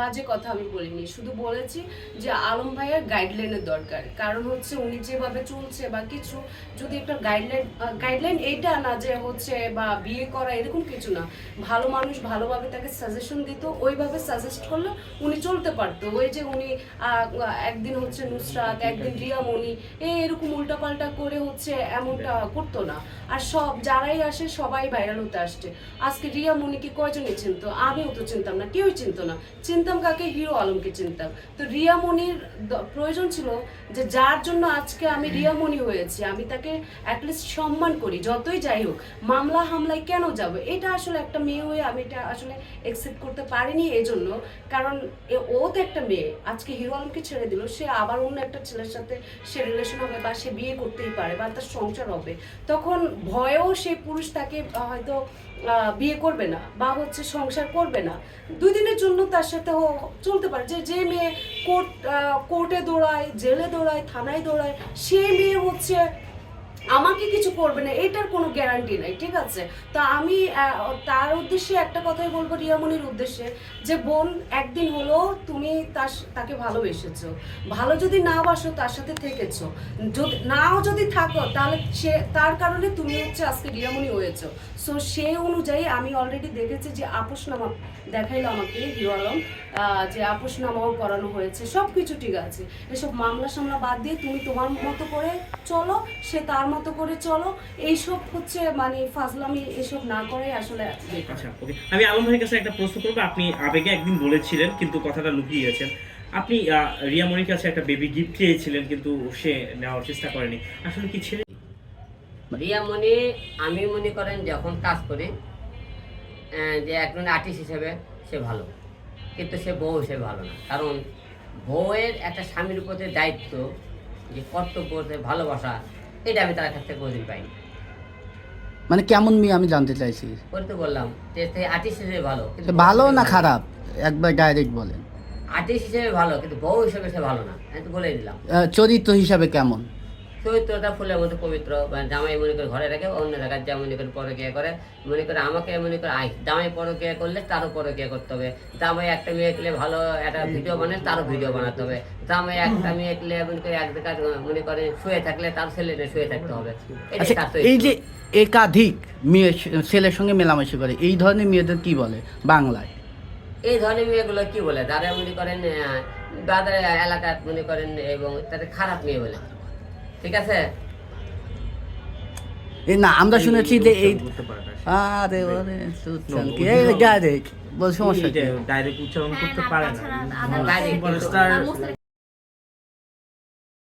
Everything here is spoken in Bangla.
বাজে কথা আমি বলিনি শুধু বলেছি যে আলম ভাইয়ের গাইডলাইনের দরকার। কারণ হচ্ছে উনি যেভাবে চলছে বা কিছু যদি একটা গাইডলাইন গাইডলাইন এইটা না যে হচ্ছে বা বিয়ে করা এরকম কিছু না ভালো মানুষ ভালোভাবে তাকে সাজেশন দিত ওইভাবে সাজেস্ট করলে উনি চলতে পারতো। ওই যে উনি একদিন হচ্ছে নুসরাত একদিন রিয়ামণি এই এরকম উল্টাপাল্টা করে হচ্ছে এমনটা করতো না। আর সব যারাই আসে সবাই ভাইরাল হতে আসছে। আজকে রিয়ামণিকে কয়জনই চিনতো? আমিও তো চিনতাম না কেউই চিনতো না। চিনতাম কাকে? হিরো আলমকে চিনতাম। তো রিয়ামণির প্রয়োজন ছিল যে যার জন্য আজকে আমি রিয়ামণি হয়েছি আমি তাকে অ্যাটলিস্ট সম্মান করি যতই যাই হোক। মামলা হামলায় কেন যাব? এটা আসলে একটা মেয়ে হয়ে আমি এটা আসলে একসেপ্ট করতে পারিনি এই জন্য কারণ ও তো একটা মেয়ে। আজকে হিরো আলমকে ছেড়ে দিল সে আবার অন্য একটা ছেলের সাথে সে রিলেশন হবে বা সে বিয়ে করতেই পারে বা তার সংসার হবে। তখন ভয়েও সেই পুরুষ তাকে হয়তো আহ, বিয়ে করবে না বা হচ্ছে সংসার করবে না। দুই দিনের জন্য তার সাথে চলতে পারে। যে যে মেয়ে কোর্ট কোর্টে দৌড়ায়, জেলে দৌড়ায়, থানায় দৌড়ায়, সে মেয়ে হচ্ছে আমাকে কিছু করবে না এটার কোনো গ্যারান্টি নাই ঠিক আছে? তা আমি তার উদ্দেশ্যে একটা কথাই বলব রিয়ামণির উদ্দেশ্যে যে বোন একদিন হলো তুমি তার তাকে ভালোবেসেছো। ভালো যদি না বাসো তার সাথে থেকেছো। যদি নাও যদি থাকো তাহলে সে তার কারণে তুমি হচ্ছে আজকে রিয়ামণি হয়েছো। সো সে অনুযায়ী আমি অলরেডি দেখেছি যে আপোষনামা দেখাইলো আমাকে আলম আহ, যে আপোষনামাও করানো হয়েছে সব কিছু ঠিক আছে। এসব মামলা সামলা বাদ দিয়ে তুমি তোমার মতো করে চলো সে তার মতো করে চলো। এইসব হচ্ছে মানে ফাজলামি এসব না করাই আসলে আচ্ছা ওকে আমি আলম ভাইয়ের কাছে একটা প্রশ্ন করব। আপনি আবেগে একদিন বলেছিলেন কিন্তু কথাটা লুকিয়ে গেছেন আপনি আহ, রিয়া মনির কাছে একটা বেবি গিফট চেয়েছিলেন কিন্তু সে নেওয়ার চেষ্টা করেনি। আসলে কি ছেলে? রিয়া মনে আমি মনে করেন যখন কাজ করি যে একজন আর্টিস্ট হিসেবে সে ভালো। কিন্তু সে বউ হিসেবে ভালো না। কারণ বউয়ের একটা স্বামীর প্রতি দায়িত্ব যে কর্তব্য যে ভালোবাসা এটা আমি তার কাছ থেকে কোনোদিন পাইনি। মানে কেমন মেয়ে আমি জানতে চাইছি? ওই তো বললাম যে আর্টিস্ট হিসেবে ভালো কিন্তু ভালো না খারাপ? একবার ডাইরেক্ট বলেন। আর্টিস্ট হিসেবে ভালো কিন্তু বউ হিসেবে সে ভালো না। আমি তো বলেই দিলাম। আহ, চরিত্র হিসাবে কেমন? চরিত্রটা ফুলের মতো পবিত্র বা জামাই মনে করে ঘরে রাখে অন্য জায়গায় যা মনে করে পরকিয়া করে মনে করে আমাকে মনে করে আই জামাই পরকিয়া করলে তারও পরকিয়া করতে হবে। জামাই একটা মেয়ে পেলে ভালো একটা ভিডিও বানালে তারও ভিডিও বানাতে হবে। জামাই একটা মেয়ে পেলে মনে করে এক জায়গায় মনে করে শুয়ে থাকলে তার ছেলেটা শুয়ে থাকতে হবে। আচ্ছা তার এই যে একাধিক মেয়ে ছেলের সঙ্গে মেলামেশা করে এই ধরনের মেয়েদের কি বলে বাংলায়? এই ধরনের মেয়েগুলো কি বলে? যারা মনে করেন আহ, তাদের এলাকার মনে করেন এবং তাদের খারাপ মেয়ে বলে। ঠিক আছে? এই না আমরা শুনেছি যে এই। আরে ওরে সুতরাং কি? এই যা দেখ বল সমস্যা কি? ডাইরেক্ট উচ্চারণ করতে পারে না।